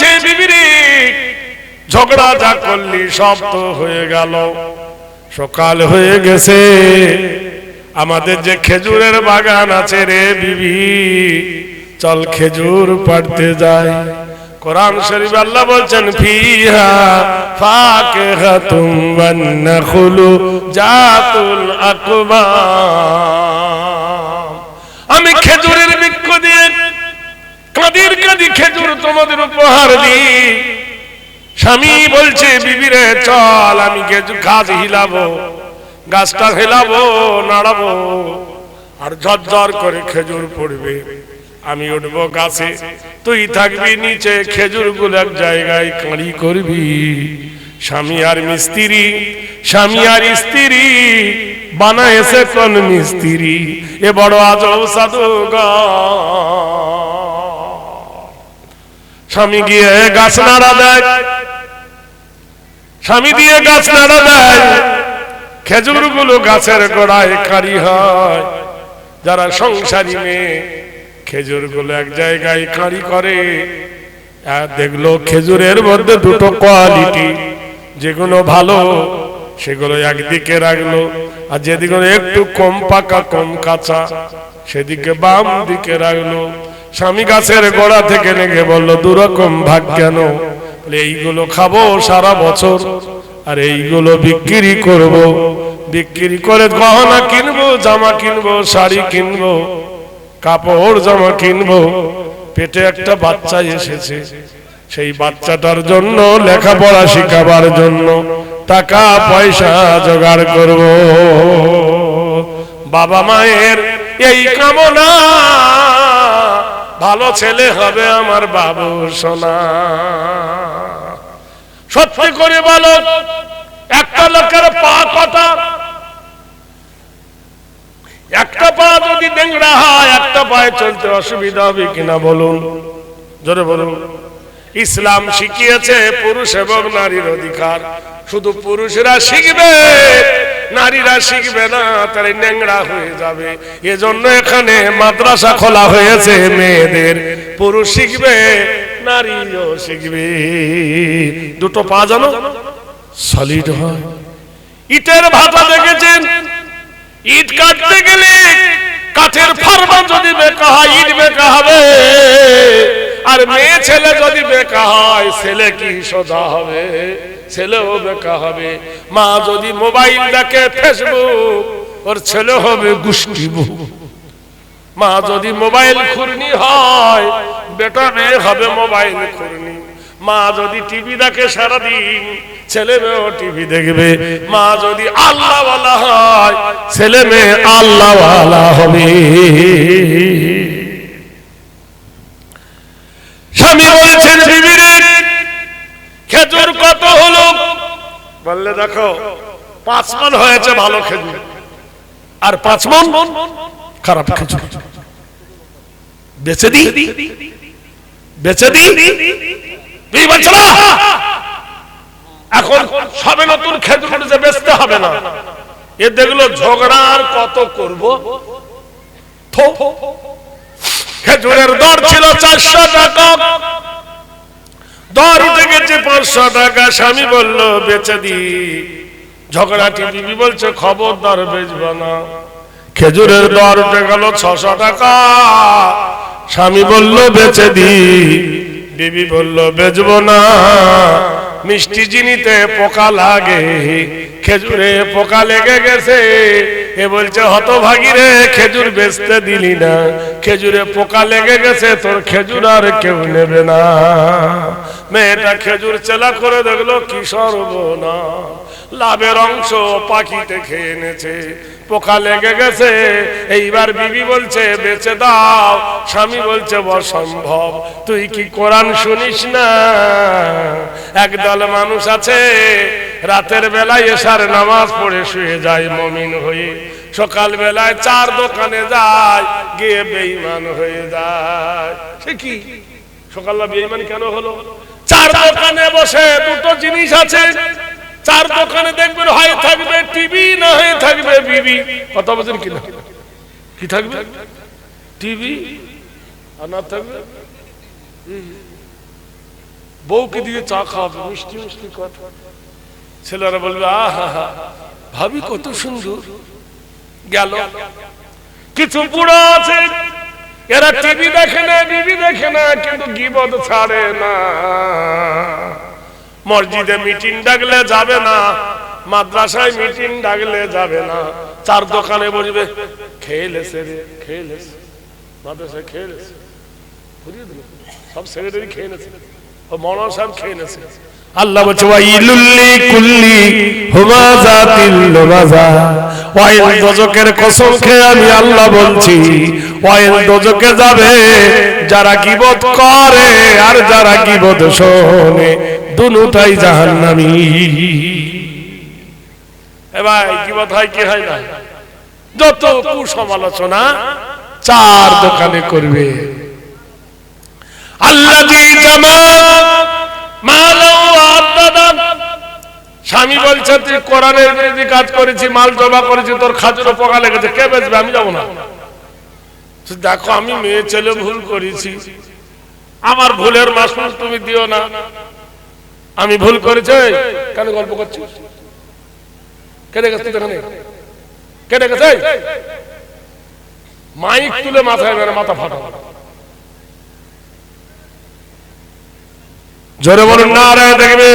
বলছে বিবিরে ঝগড়া যা করলি সব তো হয়ে গেল। সকাল হয়ে গেছে। আমাদের যে খেজুরের বাগান আছে রে বিবি, চল খেজুর পাড়তে যাই। কোরআন শরীফ আল্লাহ বলছেন, ফিহা ফাকিহাতুম ওয়ান নাখলু জাতুল আকবাম আমি খেজুরের বৃক্ষ দিয়ে কাঁদির কাঁদি খেজুর তোমাদের উপহার দিই স্বামী বলছে, বিবিরে, চল, আমি গাছ হিলাবো, গাছটা হিলাবো, নাড়াবো, আর ঝরঝর করে খেজুর পড়বে। আমি উঠবো গাছে, তুই থাকবি নিচে খেজুর এক জায়গায় কাঁড়ি করবি। স্বামী আর মিস্ত্রি, স্বামী আর স্ত্রী বানায়েছে কোন মিস্ত্রি, এ বড় আজব সাধু স্বামী গিয়ে গাছ নাড়া দেয়। স্বামী দিয়ে গাছ নাড়া দেয়। খেজুরগুলো গাছের গোড়ায় কারি হয়। যারা সংসারী মেয়ে খেজুরগুলো এক জায়গায় কারি করে। আর দেখল খেজুরের মধ্যে দুটো কোয়ালিটি, যেগুলো ভালো, সেগুলো একদিকে রাখল। আর যেদিকে একটু কম পাকা, কম কাঁচা, সেদিকে বাম দিকে রাখল। স্বামী গাছের গোড়া থেকে নেগে বলল, দুরকম ভাগ কেন? এইগুলো খাব সারা বছর আর এইগুলো বিক্রি করব। বিক্রি করে গহনা কিনবো, জামা কিনবো, শাড়ি কিনবো, কাপড়, জামা কিনবো। পেটে একটা বাচ্চা এসেছে। সেই বাচ্চাটার জন্য লেখাপড়া শিখাবার জন্য টাকা, পয়সা জোগাড় করব। বাবা মায়ের এই কামনা ভালো ছেলে হবে আমার বাবু, সোনা। সত্যি করে বলো, একটা লোকের পা কটা? একটা পা যদি ডেংরা হয়, একটা পায়ে চলতে অসুবিধা হবে কিনা বলুন? জোরে বলুন। ইসলাম শিখিয়েছে পুরুষ এবং নারীর অধিকার। শুধু পুরুষরা শিখবে নারীরা শিখবে না, তাহলে ন্যাংরা হয়ে যাবে। এজন্য এখানে মাদ্রাসা খোলা হয়েছে মেয়েদের। পুরুষ শিখবে, নারীও শিখবে। দুটো পা জানো? সলিড হয়। ইটের ভাটা দেখেছেন? ইট কাটতে গেলে কাঠের ফার্মা যদি বেকা হয়, ইট বেকা হবে। আর মেয়ে ছেলে যদি বেকা হয়, ছেলে কি সোজা হবে? ছেলেও বেকা হবে। মা যদি মোবাইল দেখে ফেসবুক, ওর ছেলে হবে গুষ্টি মা যদি মোবাইল খুরনি হয়, বেটা মেয়ে হবে মোবাইল খুরনি। মা যদি টিভি দেখে সারাদিন, ছেলে মেয়েও টিভি দেখবে। মা যদি আল্লাহওয়ালা হয়, ছেলে মেয়ে আল্লাহ হবে স্বামী বলেছেন বিবিরে খেজুর কত হলো বললে দেখো পাঁচ মন হয়েছে ভালো খেজুর। আর পাঁচ মন খারাপ খেজুর। বেচে দি বেচে দি। তুই বলছো না এখন সবে নতুন খেজুর যে বেচতে হবে না, এ দেখল ঝগড়া আর কত করব। খেজুরের দর ছিল চারশো টাকা। দর উঠে গেছে, পাঁচশো টাকা স্বামী বলল, বেচে দি। ঝগড়াটি বিবি বলছে, খবরদার বেচব না। খেজুরের দর উঠে গেল ছশো টাকা। স্বামী বলল, বেচে দি। বিবি বলল, বেচবো না। মিষ্টি জিনিতে পোকা লাগে, খেজুরে পোকা লেগে গেছে। এ বলছে, হতভাগী রে, খেজুর বেচতে দিলি না। খেজুরে পোকা লেগে গেছে, তোর খেজুর আর কেউ নেবে না। মেয়েটা খেজুর চেলা করে দেখল, কি সর্বনা। লাভের অংশ পাখিতে খেয়ে এনেছে। পোকা লেগে গেছে, এইবার বিবি বলছে, বেঁচে দাও। স্বামী বলছে অসম্ভব তুই কি কোরআন শুনিস না? একদল মানুষ আছে, রাতের বেলায় এসার নামাজ পড়ে শুয়ে যায় মমিন হয়ে। সকাল বেলায় চার দোকানে যায়, গিয়ে বেইমান হয়ে যায়। সে কি? সকালবেলা বেইমান কেন হলো? চার দোকানে বসে দুটো জিনিস আছে। চার দোকানে দেখবেন হয় থাকবে টিভি, না হয়ে থাকবে বিবি। কত বছর কি না? কি থাকবে? টিভি? আর না থাকবে? বউকে দিয়ে চা খাওয়াবে, মিষ্টি মিষ্টি কথা। ছেলেরা বলবে, আহা হা ভাবি কত সুন্দর। গেল। কিছু বুড়ো আছে, এরা টিভি দেখে না টিভি দেখে না কিন্তু গিবদ ছাড়ে না। মসজিদে মিটিং ডাকলে যাবে না, মাদ্রাসায় মিটিং ডাকলে যাবে না। চার দোকানে বসবে খেয়েলেছে রে খেয়েলেছে মাদ্রাসায় খেয়েলেছে বুঝিয়ে দিল? সব সেক্রেটারি খেয়ে ও মৌলানা সাহেব খেয়ে আল্লাহ বলছে ওয়াইলুল্লি কুল্লি হুমাজাতিল লুমাজা ওয়াইল দোজকের কসম খেয়ে আমি আল্লাহ বলছি ওয়াইল দোজকে যাবে যারা গীবত করে আর যারা গীবত শোনে দুটাই জাহান্নামী। এ ভাই গীবত হয় কি হয় না? যত কুসমালোচনা চার দোকানে করবে। আল্লাযী জামা স্বামী বলছে, তুই কোরআনের বিরোধী কাজ করেছি, মাল জমা করেছি, তোর খাজুরও পোকা লেগেছে, কে বেচবে? আমি যাব না। দেখো, আমি মেয়ে ছেলে ভুল করেছি। আমার ভুলের মাসুল তুমি দিও না। আমি ভুল করেছি কেন গল্প করছি কে দেখেছ তুই এখানে? কে দেখেছে মাইক তুলে মাথায় মেরে মাথা ফাটা জোরে বলুন না দেখবে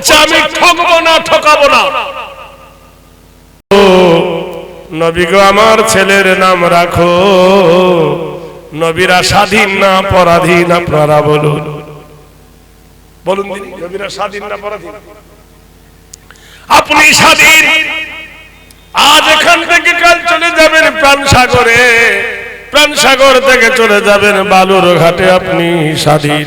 বলছে, আমি ঠকবো না, ঠকাবো না। নবী গো, আমার ছেলের নাম রাখো। নবীরা স্বাধীন না পরাধীন, আপনারা বলুন। বলুন নবীরা স্বাধীন না পরাধীন? আপনি স্বাধীন। আজ এখান থেকে কাল চলে যাবেন প্রাণ সাগরে প্রাণ সাগর থেকে চলে যাবেন বালুর ঘাটে আপনি স্বাধীন।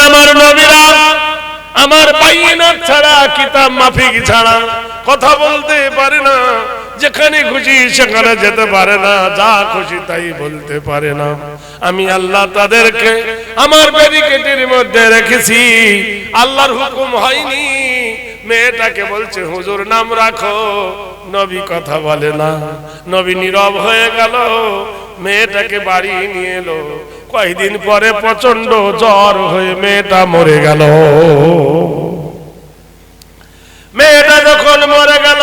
আমার বাইনাত ছাড়া কিতাব মাফিক ছাড়া কথা বলতে পারে না, যেখানে খুশি সেখানে যেতে পারে না, যা খুশি তাই বলতে পারে না। আমি আল্লাহ তাদেরকে আমার ব্যারিকেটের মধ্যে রেখেছি, আল্লাহর হুকুম হয়নি। মেয়েটাকে বলছে, হুজুর, নাম রাখো। নবী কথা বলে না। নবী নীরব হয়ে গেল, মেয়েটাকে বাড়ি নিয়ে এলো। কয়েকদিন পরে প্রচণ্ড জ্বর হয়ে মেয়েটা মরে গেল। মেয়েটা যখন মরে গেল,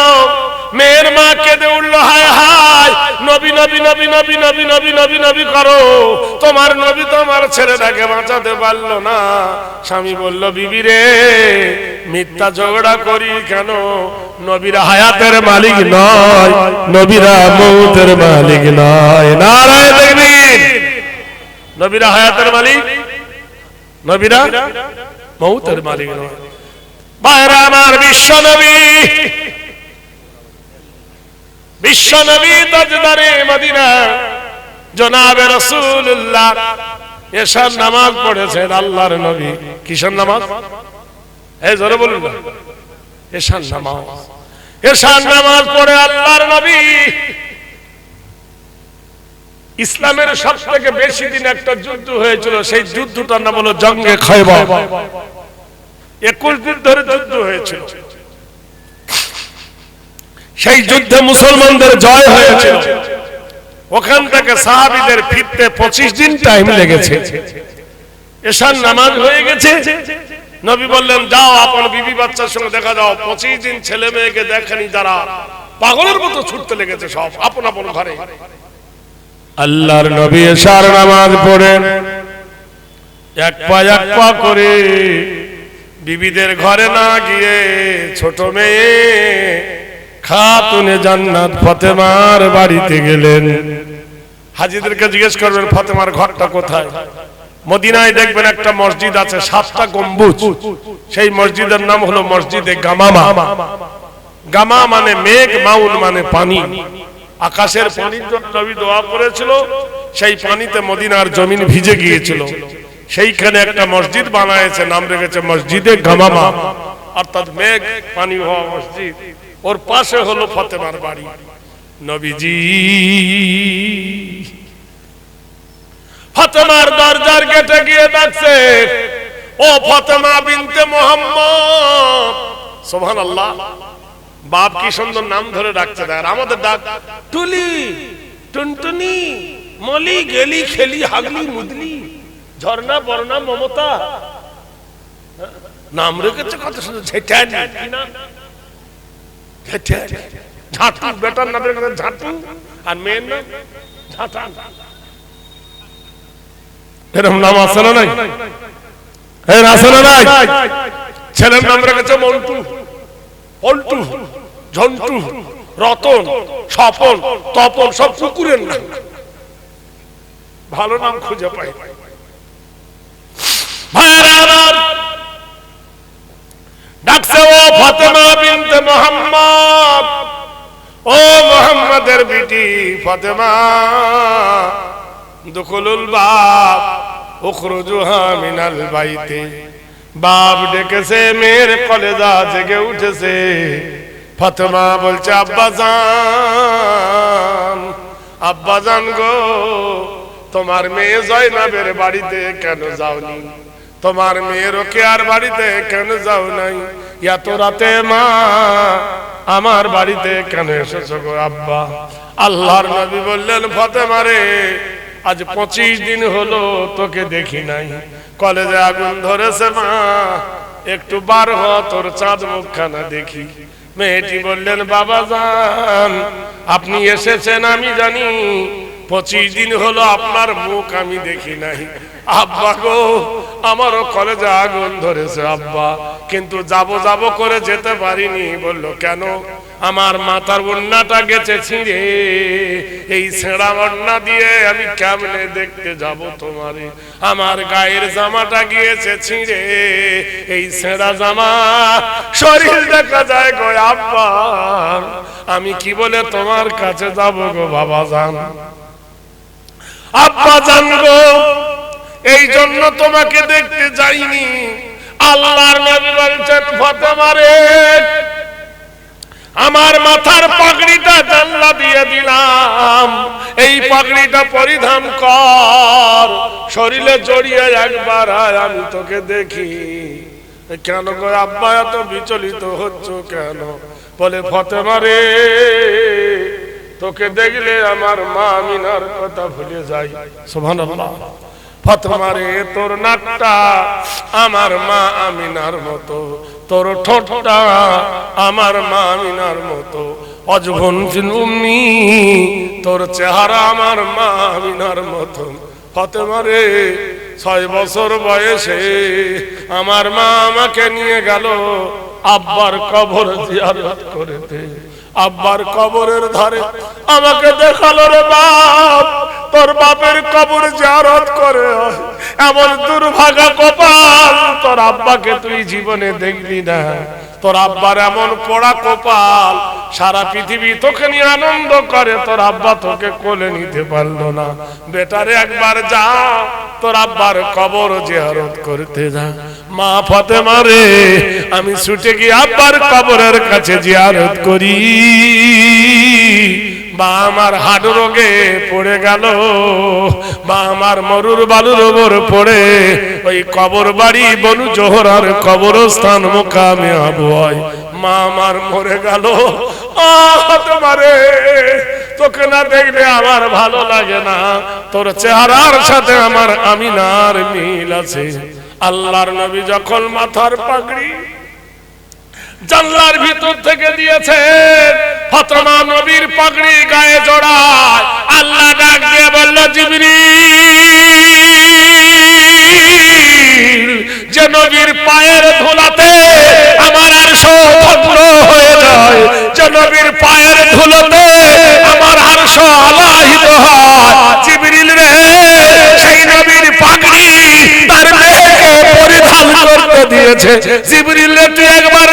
মেয়ের মা কেঁদে উঠল, হায় হায়, নবী নবী নবী নবী নবী নবী নবী নবী করো, তোমার নবী তোমার ছেলেটাকে বাঁচাতে পারল না। স্বামী বলল, বিবি রে, মিথ্যা ঝগড়া করি কেন? নবীরা হায়াতের মালিক নয়, নবীরা মৌতের মালিক নয়। নারায় দেখবিন নবীরা হায়াতের মালিক। নবীরা মৌতের মালিক বাইরা আমার বিশ্ব নবী। বিশ্ব নবী তাজদারে মদিনা। জনাবে রাসূলুল্লাহ। এশার নামাজ পড়েছেন আল্লাহর নবী। কিসের নামাজ? এই জোরে বলুন এশার নামাজ। এশার নামাজ পড়ে আল্লাহর নবী। ইসলামের সব থেকে বেশি দিন একটা যুদ্ধ হয়েছিল, সেই যুদ্ধটার নাম হলো জঙ্গে একুশ দিন ধরে যুদ্ধ হয়েছিল। সেই যুদ্ধে মুসলমানদের জয় হয়েছিল। ওখান থেকে সাহাবিদের ফিরতে পঁচিশ দিন টাইম লেগেছে। এসার নামাজ হয়ে গেছে। নবী বললেন, যাও আপন বিবি বাচ্চার সঙ্গে দেখা যাও পঁচিশ দিন ছেলে মেয়েকে দেখেনি যারা। পাগলের মতো ছুটতে লেগেছে সব, আপন আপন ঘরে। আল্লাহর নবী এসার নামাজ পড়েন এক পা এক পা করে বিবিদের ঘরে না গিয়ে ছোট মেয়ে খাতুনে জান্নাত ফতেমার বাড়িতে গেলেন। হাজিদেরকে জিজ্ঞেস করবেন, ফতেমার ঘরটা কোথায়? মদিনায় দেখবেন একটা মসজিদ আছে, সাতটা গম্বুজ। সেই মসজিদের নাম হলো মসজিদে গামামা। গামা মানে মেঘ মাউন মানে পানি। আকাশের পানির জন্য নবী দোয়া করেছিল, সেই পানিতে মদিনার জমিন ভিজে গিয়েছিল। সেইখানে একটা মসজিদ বানায়েছে, নাম রেখেছে মসজিদে গামামা অর্থাৎ মেঘ, পানি হওয়া মসজিদ। ওর পাশে হলো ফতেমার বাড়ি। নবীজি, ফতেমার দরজার গেটে গিয়ে ডাকছে, ও ফতেমা বিনতে মোহাম্মদ! সোহান আল্লাহ বাপ কি সুন্দর নাম ধরে ডাকছে আর আমাদের ডাক, টুলি, টুনটুনি, মলি, গেলি, খেলি, হাগলি, মুদলি, ঝর্ণা, বর্ণা, মমতা। নাম রেখেছে কত সুন্দর ঝেটানি ঝেটানি ঝাঁটু, বেটার নামের কথা, ঝাঁটু, আর মেয়ের নাম, ঝাঁটা। এরকম নাম না নাই? আছে না নাই? ছেলের নাম রেখেছে মন্টু। পল্টু ঝন্টু, রতন, স্বপন, তপন, সব কুকুরের নাম। ভালো নাম খুঁজে পাই। ডাকছে, ও ফাতেমা বিনতে মোহাম্মদ! ও মোহাম্মদের বিটি ফাতেমা! দুখুলুল বাপ, উখরুজুহা মিনাল বাইতে। বাপ ডেকেছে, মেয়ের কলেজা জেগে উঠেছে। ফাতেমা বলছে, আব্বা জান আব্বা জান গো, তোমার মেয়ে জয়নাবের বাড়িতে কেন যাওনি? তোমার মেয়ের ওকে আর বাড়িতে কেন যাও নাই? এত রাতে মা আমার বাড়িতে কেন এসেছ গো আব্বা? আল্লাহর নবী বললেন, ফাতেমা রে আজ পঁচিশ দিন হলো তোকে দেখি নাই। কলেজে আগুন ধরেছে মা। একটু বার হ, তোর চাঁদ মুখখানা দেখি। মেয়েটি বললেন, বাবা যান আপনি এসেছেন আমি জানি। পঁচিশ দিন হলো আপনার মুখ আমি দেখি নাই। আব্বা গো, আমারও কলেজে আগুন ধরেছে আব্বা। কিন্তু যাব যাব করে যেতে পারিনি, বলল, কেন? আমার মাথার বন্যাটা গেছে ছিঁড়ে। এই ছেঁড়া বন্যা দিয়ে আমি কেমনে দেখতে যাব তোমারে? আমার গায়ের জামাটা গিয়েছে ছিঁড়ে। এই ছেঁড়া জামা শরীর দেখা যায় গো আব্বা। আমি কি বলে তোমার কাছে যাব গো, বাবা জান? আব্বা জান গো এই জন্য তোমাকে দেখতে যাইনি। আল্লাহর নবী বলছেন ফাতেমারে আমার মাথার পাগড়িটা জানলা দিয়ে দিলাম। এই পাগড়িটা পরিধান কর। শরীরে জড়িয়ে একবার আমি তোকে দেখি। কেন গো আব্বা, এত বিচলিত হচ্ছ কেন? বলে ফতেমারে তোকে দেখলে আমার মা আমিনার কথা ভুলে যাই। সুবহানাল্লাহ। ফতমারে, তোর নাকটা আমার মা আমিনার মতো, তোর ঠোঁটটা আমার মা আমিনার মতো। অজভন উম্মি, তোর চেহারা আমার মা আমিনার মতো। ফতেমারে, ছয় বছর বয়সে আমার মা আমাকে নিয়ে গেল আব্বার কবর জিয়ারত করেতে। আব্বার কবরের ধারে আমাকে দেখাল রে বাপ। তোর বাপের কবর জারত করে। এমন দুর্ভাগা কপাল তোর আব্বাকে তুই জীবনে দেখবি না। তোর আব্বার এমন পড়া কপাল, সারা পৃথিবী তোকে নিয়ে আনন্দ করে, তোর আব্বা তোকে কোলে নিতে পারল না। বেটারে একবার যা, তোর আব্বার কবর জিয়ারত করতে যা। মা ফতে মারে আমি ছুটে গিয়ে আব্বার কবরের কাছে জিয়ারত করি। বা আমার হাড রোগে পড়ে গেল, বা আমার মরুর বালুর ওপর পড়ে, ওই কবর বাড়ি বনু জোহরার কবরস্থান মোকামে আবহাওয়ায় মা আমার মরে গেল। তোমারে, তোকে না দেখলে আমার ভালো লাগে না। তোর চেহারার সাথে আমার আমিনার মিল আছে। আল্লাহর নবী যখন মাথার পাগড়ি জানলার ভিতর থেকে দিয়েছে ফতমা নবীর পাগড়ি গায়ে জড়ায়। আল্লাহ ডাক দিয়ে বলল জিবরি যে নবীর পায়ের ধুলাতে আমার আর সৌভদ্র হয়ে যায়। যে নবীর পায়ের ধুলোতে আমার আর আলাহিত হয়। জিবরিল রে, সেই নবীর পাগড়ি তার মেয়েকে পরিধান করতে দিয়েছে। জিবরিল তুই একবার